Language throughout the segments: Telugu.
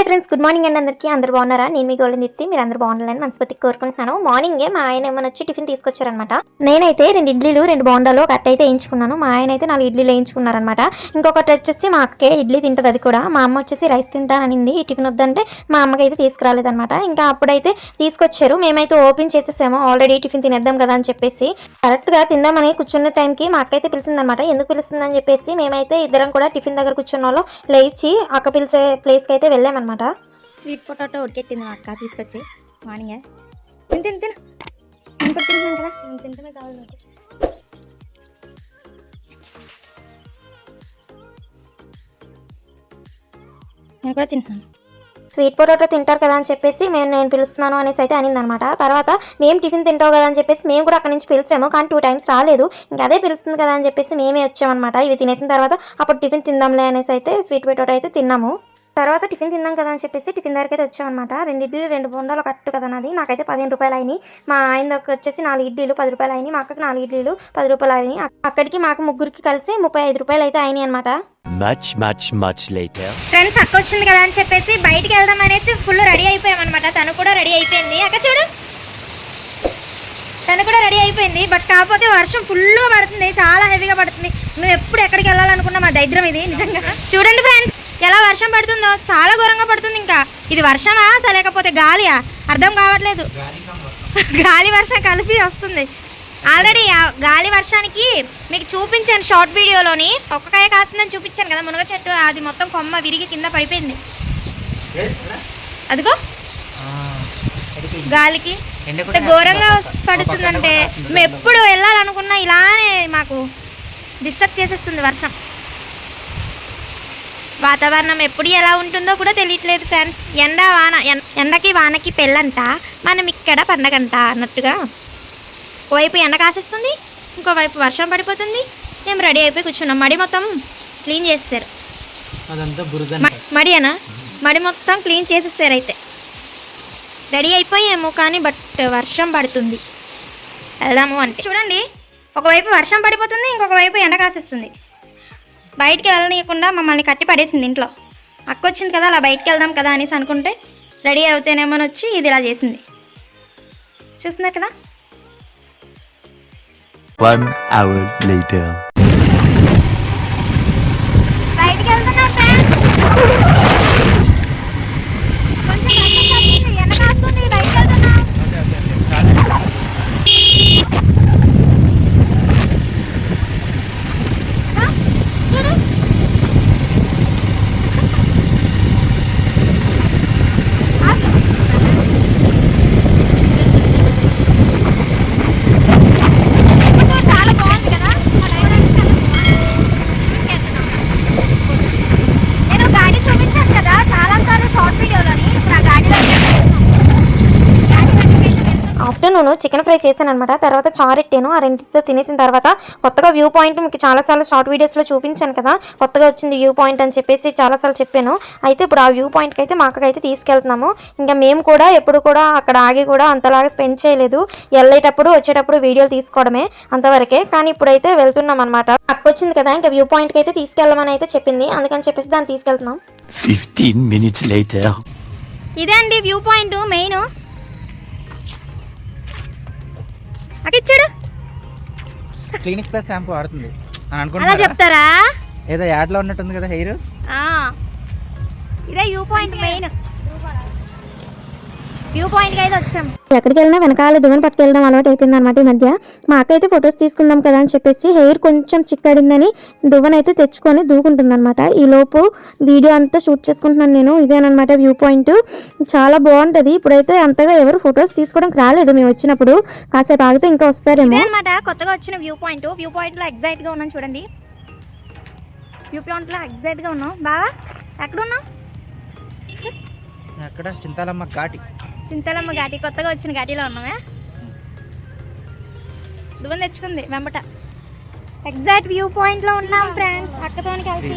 హాయ్ ఫ్రెండ్స్ గుడ్ మార్నింగ్ అండి అందరికీ. అందరు బాగున్నారా? నేను మీ గోల్డెన్ దీప్తి. మీరు అందరు బాగుండాలని మనస్ఫూర్తిగా కోరుకుంటున్నాను. మార్నింగే మా ఆయన ఏమైనా వచ్చి టిఫిన్ తీసుకొచ్చారనమాట. నేనైతే రెండు ఇడ్లీలు రెండు బోండాలు ఒక అట్ట అయితే వేయించుకున్నాను. మా ఆయన అయితే నాలుగు ఇడ్లీలు వేయించుకున్నారనమాట. ఇంకొకటి వచ్చేసి మా అక్కకే ఇడ్లీ తింటుంది అది కూడా. మా అమ్మ వచ్చేసి రైస్ తింటాననింది. ఈ టిఫిన్ వద్దంటే మా అమ్మకి అయితే తీసుకురాలేదనమాట. ఇంకా అప్పుడైతే తీసుకొచ్చారు. మేమైతే ఓపెన్ చేసేసాము. ఆల్రెడీ టిఫిన్ తినేద్దాం కదా అని చెప్పేసి. కరెక్ట్గా తిందామని కూర్చున్న టైంకి మా అక్క అయితే పిలిచిందనమాట. ఎందుకు పిలుస్తుందని చెప్పేసి మేమైతే ఇద్దరం కూడా టిఫిన్ దగ్గర కూర్చున్న వాళ్ళు. లేచి అక్క పిలిచే ప్లేస్కి అయితే వెళ్ళామన్నమాట స్వీట్ పొటాటో ఉడికెట్టింది మా అక్క తీసుకొచ్చి. మార్నింగ్. తిని తిని తిను. నేను కూడా తింటున్నాను కదా. నేను తింటమే కావాలి నాకు. నేను కూడా తింటున్నాను. స్వీట్ పొటాటో తింటారు కదా అని చెప్పేసి మేము నేను పిలుస్తున్నాను అనేసి అయితే అనిందనమాట తర్వాత మేము టిఫిన్ తింటావు కదా అని చెప్పేసి మేము కూడా అక్కడి నుంచి పిలిచాము కానీ టూ టైమ్స్ రాలేదు. ఇంకా అదే పిలుస్తుంది కదా అని చెప్పేసి మేమే వచ్చామన్నమాట. ఇవి తినేసిన తర్వాత అప్పుడు టిఫిన్ తిందాంలే అనేసి అయితే స్వీట్ పొటాటో అయితే తిన్నాము. తర్వాత టిఫిన్ తిందాం కదా అని చెప్పేసి టిఫిన్ దగ్గరికి అయితే వచ్చామన్నమాట. రెండు ఇడ్లీలు రెండు బొండాలు కట్టు కదా నాది. నాకైతే పదిహేను రూపాయలు అయినాయి. మా ఆయన దగ్గర వచ్చేసి నాలుగు ఇడ్లీలు పది రూపాయలు అయినాయి. మా అక్కకి నాలుగు ఇడ్లీలు పది రూపాయలు అయినాయి. అక్- అక్కడికి మాకు ముగ్గురికి కలిసి ముప్పై ఐదు రూపాయలు అయితే అయినాయి అనమాట much, much later. ఫ్రెండ్స్ అక్క వచ్చింది కదా అని చెప్పేసి బయటికి వెళ్దాం అనేసి ఫుల్ రెడీ అయిపోయాం అనమాట తను కూడా రెడీ అయిపోయింది. అక్క చూడు. తను కూడా రెడీ అయిపోయింది. బట్ కాకపోతే వర్షం ఫుల్గా పడుతుంది. చాలా హెవీగా పడుతుంది. మేము ఎప్పుడు ఎక్కడికి వెళ్ళాలనుకున్నాం మా దైద్రం ఇది నిజంగా. చూడండి ఫ్రెండ్స్ ఎలా వర్షం పడుతుందో చాలా ఘోరంగా పడుతుంది ఇంకా. ఇది వర్షమా? అసలు లేకపోతే గాలియా? అర్థం కావట్లేదు. గాలి వర్షం కలిపి వస్తుంది. ఆల్రెడీ గాలి వర్షానికి మీకు చూపించాను షార్ట్ వీడియోలోని. ఒక్క కాయ కాస్తుందని చూపించాను కదా మునగ చెట్టు అది మొత్తం కొమ్మ విరిగి కింద పడిపోయింది. అదిగో. గాలికి. ఘోరంగా పడుతుందంటే మేము ఎప్పుడు వెళ్ళాలనుకున్నా ఇలానే మాకు డిస్టర్బ్ చేసేస్తుంది వర్షం. వాతావరణం ఎప్పుడు ఎలా ఉంటుందో కూడా తెలియట్లేదు ఫ్రెండ్స్ ఎండ వాన ఎండకి వానకి పెళ్ళంట మనం ఇక్కడ పండగంట అన్నట్టుగా. ఓవైపు ఎండ కాసేస్తుంది ఇంకోవైపు వర్షం పడిపోతుంది మేము రెడీ అయిపోయి కూర్చున్నాం. మడి మొత్తం క్లీన్ చేసేసారు. మ- మడి అనా మడి మొత్తం క్లీన్ చేసేసారు అయితే. రెడీ అయిపోయాము కానీ బట్ వర్షం పడుతుంది. వెళ్దాము అని చూడండి ఒకవైపు వర్షం పడిపోతుంది ఇంకొక వైపు ఎండ కాసేస్తుంది. బయటికి వెళ్ళనీయకుండా మమ్మల్ని కట్టి పడేసింది ఇంట్లో. అక్క వచ్చింది కదా అలా బయటికి వెళ్దాం కదా అనేసి అనుకుంటే రెడీ అవుతేనేమని వచ్చి ఇది ఇలా చేసింది. చూస్తున్నారు కదా? One hour later. బయటికి వెళ్తున్నాం ఫ్రెండ్స్ కొంచెం వర్షం పడుతుంది, ఎండ కాస్తుంది, బయటికి వెళ్తున్నాం. ఆ, చూడు ఆపు. ఇప్పుడు చాలా బాగుంది కదా నేను గాడి చూపించాను కదా చాలా సార్లు షార్ట్ వీడియోలోని ఇప్పుడు ఆ గాడిలో ఆఫ్టర్నూన్ చికెన్ ఫ్రై చేశాను అనమాట తర్వాత చారెట్టాను ఆ రెండింటితో తినేసిన తర్వాత కొత్తగా వ్యూ పాయింట్ మీకు చాలాసార్లు షార్ట్ వీడియోస్లో చూపించాను కదా. కొత్తగా వచ్చింది వ్యూ పాయింట్ అని చెప్పేసి చాలాసార్లు చెప్పాను. అయితే ఇప్పుడు ఆ వ్యూ పాయింట్కి అయితే మా అక్కకైతే తీసుకెళ్తున్నాము. ఇంకా మేము కూడా ఎప్పుడు కూడా అక్కడ ఆగి కూడా అంతలాగా స్పెండ్ చేయలేదు. వెళ్ళేటప్పుడు వచ్చేటప్పుడు వీడియోలు తీసుకోవడమే అంతవరకే. కానీ ఇప్పుడైతే వెళ్తున్నాం అనమాట అక్క వచ్చింది కదా ఇంకా వ్యూ పాయింట్కి అయితే తీసుకెళ్ళమని అయితే చెప్పింది. అందుకని చెప్పేసి దాన్ని తీసుకెళ్తున్నాం. Fifteen minutes later. ఇదే అండి వ్యూ పాయింట్ మెయిన్. అక్కడ ఇచ్చాడు క్లినిక్ ప్లస్ షాంపూ వాడుతుంది. అని అలా అనుకుంటున్నారా చెప్తారా? ఏదో యాడ్లో ఉన్నట్టుంది కదా హెయిర్. ఇదే వ్యూ పాయింట్ మెయిన్. వ్యూ పాయింట్కి అయితే వచ్చాం. ఎక్కడికి వెళ్ళినా వెనకాల దువ్వెన పట్టుకెళ్ళడం అలవాటు అయిపోయింది అనమాట ఈ మధ్య. మా అక్క అయితే ఫొటోస్ తీసుకుందాం కదా అని చెప్పేసి హెయిర్ కొంచెం చిక్కడిందని దువ్వెన అయితే తెచ్చుకొని దూకుంటుంది అనమాట ఈ లోపు వీడియో అంతా షూట్ చేసుకుంటున్నాను నేను. ఇదేనమాట వ్యూ పాయింట్. చాలా బాగుంటది. ఇప్పుడైతే అంతగా ఎవరు ఫొటోస్ తీసుకోవడానికి రాలేదు మేము వచ్చినప్పుడు. కాసేపు ఆగితే ఇంకా వస్తారేమో. అనమాట కొత్తగా వచ్చిన వ్యూ పాయింట్. వ్యూ పాయింట్లో ఎగ్జైట్గా ఉన్నాం చూడండి. వ్యూ పాయింట్లో ఎగ్జైట్గా ఉన్నాం. బావా ఎక్కడ? ఉన్నాం అక్కడ చింతాలమ్మ ఘాటి. చింతలమ్మ ఘాటి కొత్తగా వచ్చిన ఘాటిలో ఉన్నామే. దువ్వెన తెచ్చుకుంది వెంబట. ఎగ్జాక్ట్ వ్యూ పాయింట్లో ఉన్నాం ఫ్రెండ్స్ అక్కతోని కలిసి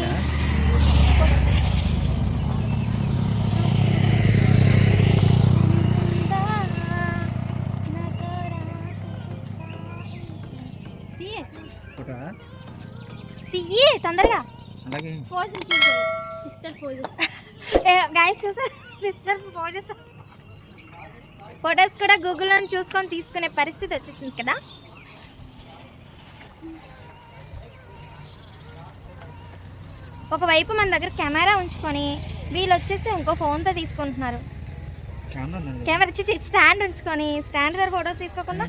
తీయి తొందరగా. సిస్టర్ గాయస్ చూసా సిస్టర్ ఫోటోస్ ఫొటోస్ కూడా గూగుల్లో చూసుకొని తీసుకునే పరిస్థితి వచ్చేసింది కదా? ఒకవైపు మన దగ్గర కెమెరా ఉంచుకొని వీళ్ళు వచ్చేసి ఇంకో ఫోన్తో తీసుకుంటున్నారు. కెమెరా వచ్చేసి స్టాండ్ ఉంచుకొని స్టాండ్ దగ్గర ఫొటోస్ తీసుకోకుండా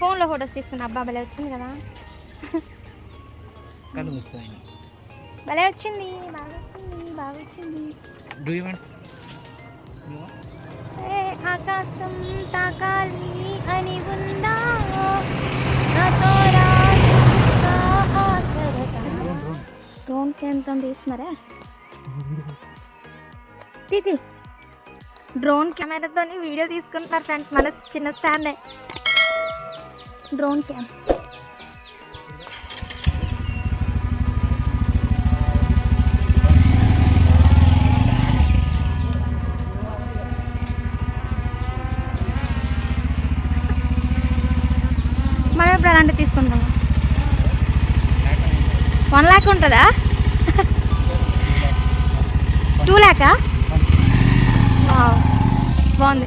ఫోన్లో ఫొటోస్ తీసుకున్నా అబ్బా భలే వచ్చింది కదా. భలే వచ్చింది బాగా వచ్చింది బాగా వచ్చింది. ఆకాశం తాకాలి అని ఉందా? నాతో రా చూస్తా ఆసరగా. డ్రోన్ తీస్తున్నారా తీది డ్రోన్ కెమెరాతో వీడియో తీసుకుంటున్నారు ఫ్రెండ్స్ మన చిన్న స్టాండే డ్రోన్ క్యామ్ అలాంటివి తీసుకుంటాము వన్ ల్యాక్ ఉంటుందా? టూ ల్యాకా. బాగుంది.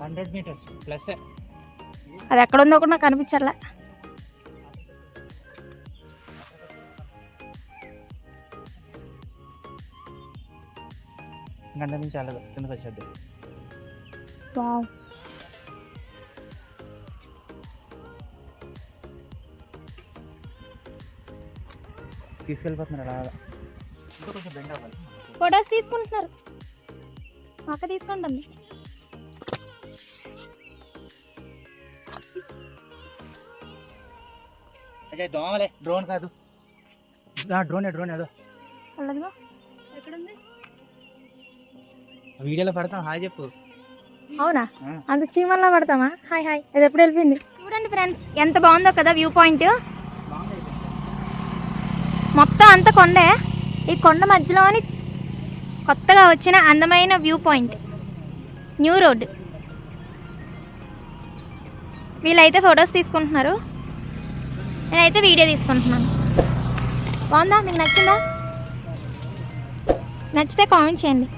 హండ్రెడ్ మీటర్స్ ప్లస్ అది ఎక్కడ ఉందో కూడా నాకు కనిపించట్లే గంట నుంచి వెళ్ళదు కిందకి వచ్చేది వావ్ తీసుకెళ్ళిపోతున్నారు అలాగా. ఇంకా కొంచెం బెండ్ అవ్వాలి. ఫొటోస్ తీసుకుంటున్నారు. అక్క తీసుకుంటుంది అజయ్ దోమలే. డ్రోన్ కాదు. డ్రోన్ డ్రోన్ ఏదో ఎక్కడుంది? వీడియోలో పెడతాం హాయ్ చెప్పు. అవునా. అంత చీమల్లా పడతామా? Hi hi. అది ఎప్పుడు వెళ్ళిపోయింది? చూడండి ఫ్రెండ్స్ ఎంత బాగుందో కదా వ్యూ పాయింట్. మొత్తం అంత కొండే. ఈ కొండ మధ్యలోని కొత్తగా వచ్చిన అందమైన వ్యూ పాయింట్. New road. వీళ్ళైతే ఫొటోస్ తీసుకుంటున్నారు. నేనైతే వీడియో తీసుకుంటున్నాను. బాగుందా? మీకు నచ్చిందా? నచ్చితే కామెంట్ చేయండి.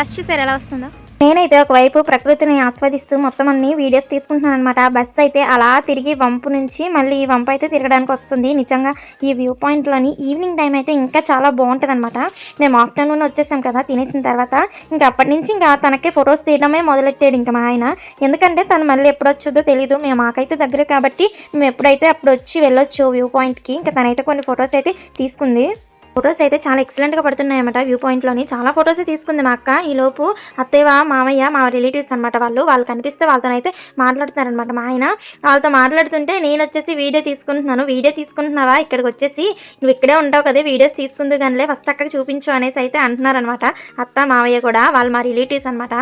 బస్ చూసారు ఎలా వస్తుందో? నేనైతే ఒకవైపు ప్రకృతిని ఆస్వాదిస్తూ మొత్తం అన్ని వీడియోస్ తీసుకుంటున్నాను అనమాట బస్సు అయితే అలా తిరిగి వంపు నుంచి మళ్ళీ ఈ వంపు అయితే తిరగడానికి వస్తుంది. నిజంగా ఈ వ్యూ పాయింట్లోని ఈవినింగ్ టైం అయితే ఇంకా చాలా బాగుంటుంది అనమాట మేము ఆఫ్టర్నూన్ వచ్చేసాం కదా తినేసిన తర్వాత ఇంకా అప్పటి నుంచి ఇంకా తనకే ఫొటోస్ తీయడమే మొదలెట్టాడు ఇంకా మా ఆయన. ఎందుకంటే తను మళ్ళీ ఎప్పుడు వచ్చుద్దో తెలియదు మేము మాకైతే దగ్గర కాబట్టి మేము ఎప్పుడైతే అప్పుడు వచ్చి వెళ్ళొచ్చు వ్యూ పాయింట్కి ఇంకా తనైతే కొన్ని ఫొటోస్ అయితే తీసుకుంది. ఫొటోస్ అయితే చాలా ఎక్సలెంట్గా పడుతున్నాయి అన్నమాట వ్యూ పాయింట్లోని చాలా ఫొటోస్ తీసుకుంది మా అక్క. ఈ లోపు అత్తయ్య మామయ్య మా రిలేటివ్స్ అనమాట వాళ్ళు. వాళ్ళు కనిపిస్తే వాళ్ళతో అయితే మాట్లాడుతున్నారనమాట మా ఆయన. వాళ్ళతో మాట్లాడుతుంటే నేను వచ్చేసి వీడియో తీసుకుంటున్నాను. వీడియో తీసుకుంటున్నావా? ఇక్కడికి వచ్చేసి నువ్వు ఇక్కడే ఉంటావు కదా వీడియోస్ తీసుకుందు కానీ ఫస్ట్ అక్కడ చూపించు అనేసి అయితే అంటున్నారనమాట అత్త మావయ్య కూడా వాళ్ళు మా రిలేటివ్స్ అనమాట.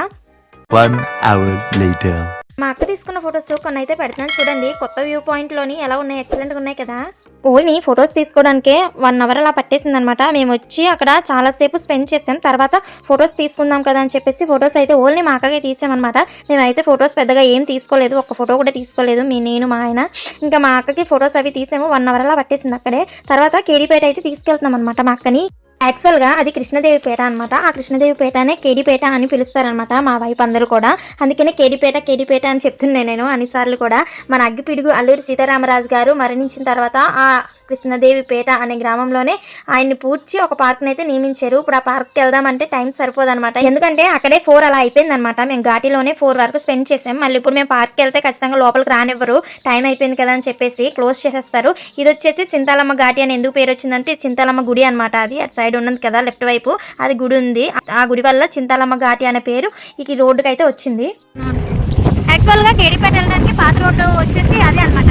మా అక్క తీసుకున్న ఫొటోస్ కొన్ని అయితే పెడుతున్నాను. చూడండి కొత్త వ్యూ పాయింట్లోని ఎలా ఉన్నాయి? ఎక్సలెంట్గా ఉన్నాయి కదా. ఓన్లీ ఫొటోస్ తీసుకోవడానికే వన్ అవర్ అలా పట్టేసింది అనమాట మేము వచ్చి అక్కడ చాలాసేపు స్పెండ్ చేసాం. తర్వాత ఫొటోస్ తీసుకుందాం కదా అని చెప్పేసి ఫొటోస్ అయితే ఓన్లీ మా అక్కకే తీసామన్నమాట మేమైతే ఫొటోస్ పెద్దగా ఏం తీసుకోలేదు. ఒక ఫోటో కూడా తీసుకోలేదు. మీ నేను మా ఆయన. ఇంకా మా అక్కకి ఫొటోస్ అవి తీసాము. వన్ అవర్ అలా పట్టేసింది అక్కడే. తర్వాత కేడీపేట అయితే తీసుకెళ్తున్నాం అనమాట మా అక్కని. యాక్చువల్గా అది కృష్ణదేవి పేట అనమాట ఆ కృష్ణదేవి పేటనే కేడిపేట అని పిలుస్తారనమాట మా వైపు అందరూ కూడా. అందుకనే కేడిపేట కేడిపేట అని చెప్తున్నాను నేను అన్నిసార్లు కూడా. మన అగ్గిపిడుగు అల్లూరి సీతారామరాజు గారు మరణించిన తర్వాత ఆ కృష్ణదేవి పేట అనే గ్రామంలోనే ఆయన్ని పూడ్చి ఒక పార్క్ని అయితే నియమించారు. ఇప్పుడు ఆ పార్క్కి వెళ్దామంటే టైం సరిపోదన్నమాట. ఎందుకంటే అక్కడే ఫోర్ అలా అయిపోయింది అనమాట మేము ఘాటీలోనే ఫోర్ వరకు స్పెండ్ చేసాం మళ్ళీ ఇప్పుడు మేము పార్క్కి వెళ్తే ఖచ్చితంగా లోపలికి రానివ్వరు. టైం అయిపోయింది కదా అని చెప్పేసి క్లోజ్ చేసేస్తారు. ఇది వచ్చేసి చింతాలమ్మ ఘాటి అని ఎందుకు పేరు వచ్చిందంటే చింతాలమ్మ గుడి అనమాట అది. అటు సైడ్ ఉన్నది కదా లెఫ్ట్ వైపు అది గుడి ఉంది. ఆ గుడి వల్ల చింతాలమ్మ ఘాటి అనే పేరు ఈ రోడ్డుకి అయితే వచ్చింది యాక్చువల్గా కేడిపేట వెళ్ళడానికి పాత రోడ్డు వచ్చేసి అదే అనమాట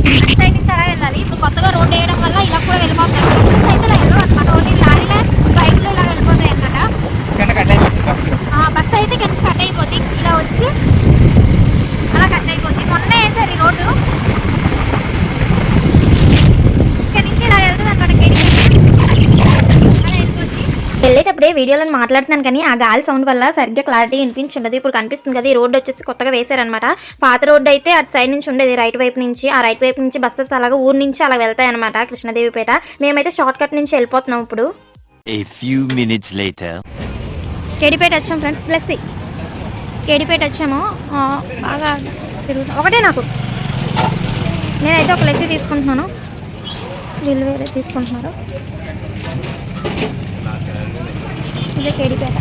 అటు సైడ్ నుంచి అలా వెళ్ళాలి? ఇప్పుడు కొత్తగా రోడ్డు వేయడం వల్ల ఇలా కూడా వెళ్ళిపోతారు బస్సెస్ అయితే ఇలా వెళ్ళవు అనమాట? ఓన్లీ లారీలే? బైక్లు ఇలా వెళ్ళిపోతాయి అనమాట. కింద బస్సు. అయితే నుంచి కట్ అయిపోద్ది. ఇలా వచ్చి అలా కట్ అయిపోద్ది. మొన్న వేసారు ఈ రోడ్డు ఇక్కడ నుంచి ఇలా వెళ్తుంది అనమాట అలా వెళ్ళిపోద్ది వెళ్ళేటప్పుడే వీడియోలో మాట్లాడుతున్నాను కానీ ఆ గాలి సౌండ్ వల్ల సరిగ్గా క్లారిటీ వినిపించుండదు. ఇప్పుడు కనిపిస్తుంది కదా ఈ రోడ్డు వచ్చేసి కొత్తగా వేశారనమాట పాత రోడ్డు అయితే అటు సైడ్ నుంచి ఉండేది రైట్ వైపు నుంచి. ఆ రైట్ వైపు నుంచి బస్సెస్ అలాగా ఊరు నుంచి అలా వెళ్తాయి అనమాట కృష్ణదేవిపేట. మేమైతే షార్ట్ కట్ నుంచి వెళ్ళిపోతున్నాం ఇప్పుడు. కేడిపేట వచ్చాం ఫ్రెండ్స్ ప్లస్ కేడిపేట వచ్చాము. బాగా తిరుగుతాం ఒకటే నాకు. నేనైతే ఒక లెస్సీ తీసుకుంటున్నాను. వీళ్ళు వేరే తీసుకుంటున్నారు. ఇదే కేడిపేట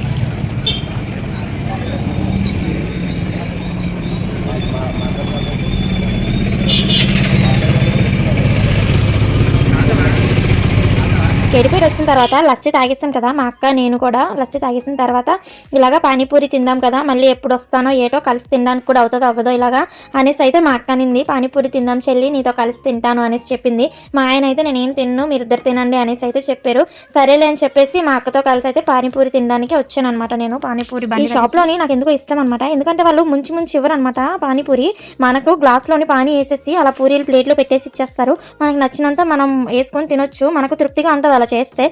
కేడిపేట వచ్చిన తర్వాత లస్సీ తాగేసాం కదా మా అక్క నేను కూడా లస్సీ తాగేసిన తర్వాత ఇలాగా పానీపూరి తిందాం కదా మళ్ళీ ఎప్పుడు వస్తానో ఏటో కలిసి తినడానికి కూడా అవుతుందో అవ్వదో ఇలాగా అనేసి అయితే మా అక్క అనింది. పానీపూరి తిందాం చెల్లి నీతో కలిసి తింటాను అనేసి చెప్పింది. మా ఆయన అయితే నేనేం తిన్ను మీరు ఇద్దరు తినండి అనేసి అయితే చెప్పారు. సరేలే అని చెప్పేసి మా అక్కతో కలిసి అయితే పానీపూరి తినడానికి వచ్చాను అనమాట నేను. పానీపూరి ఈ షాప్లోని నాకు ఎందుకో ఇష్టం అనమాట ఎందుకంటే వాళ్ళు ముంచి ముంచి ఇవ్వరు అనమాట పానీపూరి. మనకు గ్లాస్లోని పానీ వేసేసి అలా పూరీలు ప్లేట్లో పెట్టేసి ఇచ్చేస్తారు. మనకు నచ్చినంత మనం వేసుకొని తినొచ్చు. మనకు తృప్తిగా ఉంటుంది అలా చేస్తే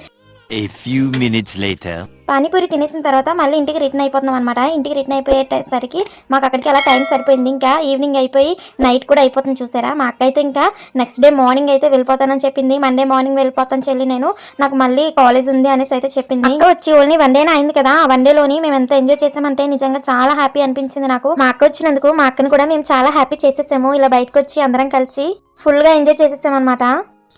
A few minutes later. Panipuri తినేసిన తర్వాత మళ్ళీ ఇంటికి రిటర్న్ అయిపోతున్నాం అనమాట ఇంటికి రిటర్న్ అయిపోయేసరికి మాకు అక్కడికి అలా టైం సరిపోయింది. ఇంకా ఈవినింగ్ అయిపోయి నైట్ కూడా అయిపోతుంది చూసారా? మా అక్క అయితే ఇంకా నెక్స్ట్ డే మార్నింగ్ అయితే వెళ్ళిపోతానని చెప్పింది. మండే మార్నింగ్ వెళ్ళిపోతాను చెల్లి నేను. నాకు మళ్ళీ కాలేజ్ ఉంది అనేసి అయితే చెప్పింది. ఇంకా వచ్చి ఓన్లీ వన్ డేనే అయింది కదా? ఆ వన్ డేలోని మేము ఎంత ఎంజాయ్ చేసామంటే నిజంగా చాలా హ్యాపీ అనిపించింది నాకు. మా అక్క వచ్చినందుకు మా అక్కను కూడా మేము చాలా హ్యాపీ చేసేసాము. ఇలా బయటకు వచ్చి అందరం కలిసి ఫుల్గా ఎంజాయ్ చేసేసామన్నమాట.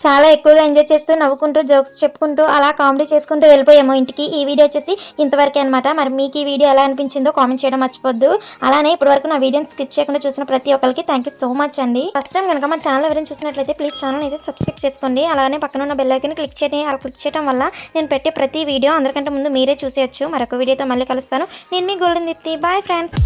చాలా ఎక్కువగా ఎంజాయ్ చేస్తూ నవ్వుకుంటూ జోక్స్ చెప్పుకుంటూ అలా కామెడీ చేసుకుంటూ వెళ్ళిపోయాము ఇంటికి. ఈ వీడియో వచ్చేసి ఇంతవరకే అనమాట మరి మీకు ఈ వీడియో ఎలా అనిపించిందో కామెంట్ చేయడం మర్చిపోద్దు. అలానే ఇప్పటివరకు నా వీడియోని స్కిప్ చేయకుండా చూసిన ప్రతి ఒక్కరికి థ్యాంక్ యూ సో మచ్ అండి. ఫస్ట్ టైం కనుక మా ఛానల్ ఎవరైనా చూసినట్లయితే ప్లీజ్ ఛానల్ అయితే సబ్స్క్రైబ్ చేసుకోండి. అలానే పక్కన ఉన్న బెల్లైకన్ క్లిక్ చేయండి అలా క్లిక్ చేయడం వల్ల నేను పెట్టే ప్రతి వీడియో అందరికంటే ముందు మీరే చూసేయచ్చు. మరొక వీడియోతో మళ్ళీ కలుస్తాను. నేను మీ గోల్డెన్ దీప్తి బాయ్ ఫ్రెండ్స్